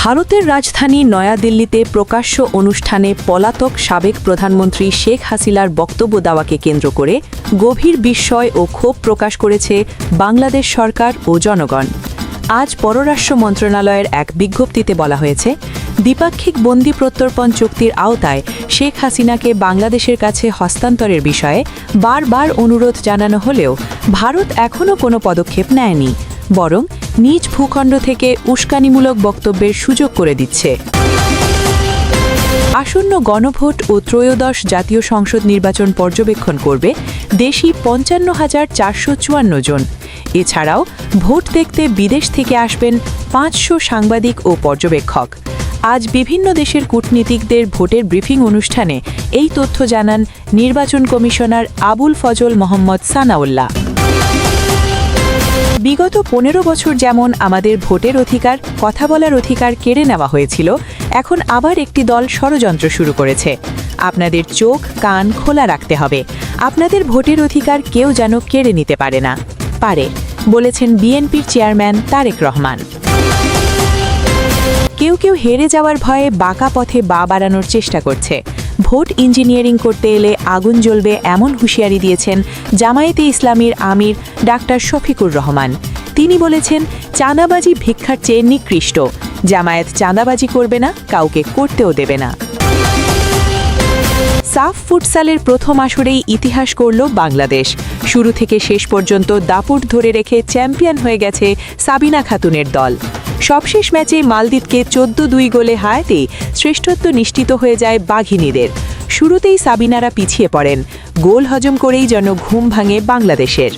ভারতের রাজধানী নয়াদিল্লিতে প্রকাশ্য অনুষ্ঠানে পলাতক সাবেক প্রধানমন্ত্রী শেখ হাসিনার বক্তব্য দেওয়াকে কেন্দ্র করে গভীর বিস্ময় ও ক্ষোভ প্রকাশ করেছে বাংলাদেশ সরকার ও জনগণ। আজ পররাষ্ট্র মন্ত্রণালয়ের এক বিজ্ঞপ্তিতে বলা হয়েছে, দ্বিপাক্ষিক বন্দি প্রত্যর্পণ চুক্তির আওতায় শেখ হাসিনাকে বাংলাদেশের কাছে হস্তান্তরের বিষয়ে বারবার অনুরোধ জানানো হলেও ভারত এখনও কোনো পদক্ষেপ নেয়নি, বরং নিজ ভূখণ্ড থেকে উস্কানিমূলক বক্তব্যের সুযোগ করে দিচ্ছে। আসন্ন গণভোট ও ত্রয়োদশ জাতীয় সংসদ নির্বাচন পর্যবেক্ষণ করবে দেশি পঞ্চান্ন হাজার চারশো চুয়ান্ন জন। এছাড়াও ভোট দেখতে বিদেশ থেকে আসবেন পাঁচশো সাংবাদিক ও পর্যবেক্ষক। আজ বিভিন্ন দেশের কূটনীতিকদের ভোটের ব্রিফিং অনুষ্ঠানে এই তথ্য জানান নির্বাচন কমিশনার আবুল ফজল মোহাম্মদ সানাউল্লাহ। বিগত পনেরো বছর যেমন আমাদের ভোটের অধিকার, কথা বলার অধিকার কেড়ে নেওয়া হয়েছিল, এখন আবার একটি দল ষড়যন্ত্র শুরু করেছে। আপনাদের চোখ, কান খোলা রাখতে হবে। আপনাদের ভোটের অধিকার কেউ যেন কেড়ে নিতে পারে না। পারে, বলেছেন বিএনপির চেয়ারম্যান তারেক রহমান। কেউ কেউ হেরে যাওয়ার ভয়ে বাঁকা পথে বা বাড়ানোর চেষ্টা করছে। ভোট ইঞ্জিনিয়ারিং করতে এলে আগুন জ্বলবে এমন হুঁশিয়ারি দিয়েছেন জামায়াতে ইসলামীর আমির ডাক্তার শফিকুর রহমান। তিনি বলেছেন, চাঁদাবাজি ভিক্ষার চেয়ে নিকৃষ্ট। জামায়াত চাঁদাবাজি করবে না, কাউকে করতেও দেবে না। সাফ ফুটসালের প্রথম আসরেই ইতিহাস করল বাংলাদেশ। শুরু থেকে শেষ পর্যন্ত দাপুট ধরে রেখে চ্যাম্পিয়ন হয়ে গেছে সাবিনা খাতুনের দল। সবশেষ ম্যাচে মালদ্বীপকে চোদ্দ দুই গোলে হারাতে শ্রেষ্ঠত্ব নিশ্চিত হয়ে যায় বাঘিনীদের। শুরুতেই সাবিনারা পিছিয়ে পড়েন। গোল হজম করেই যেন ঘুম ভাঙে বাংলাদেশের।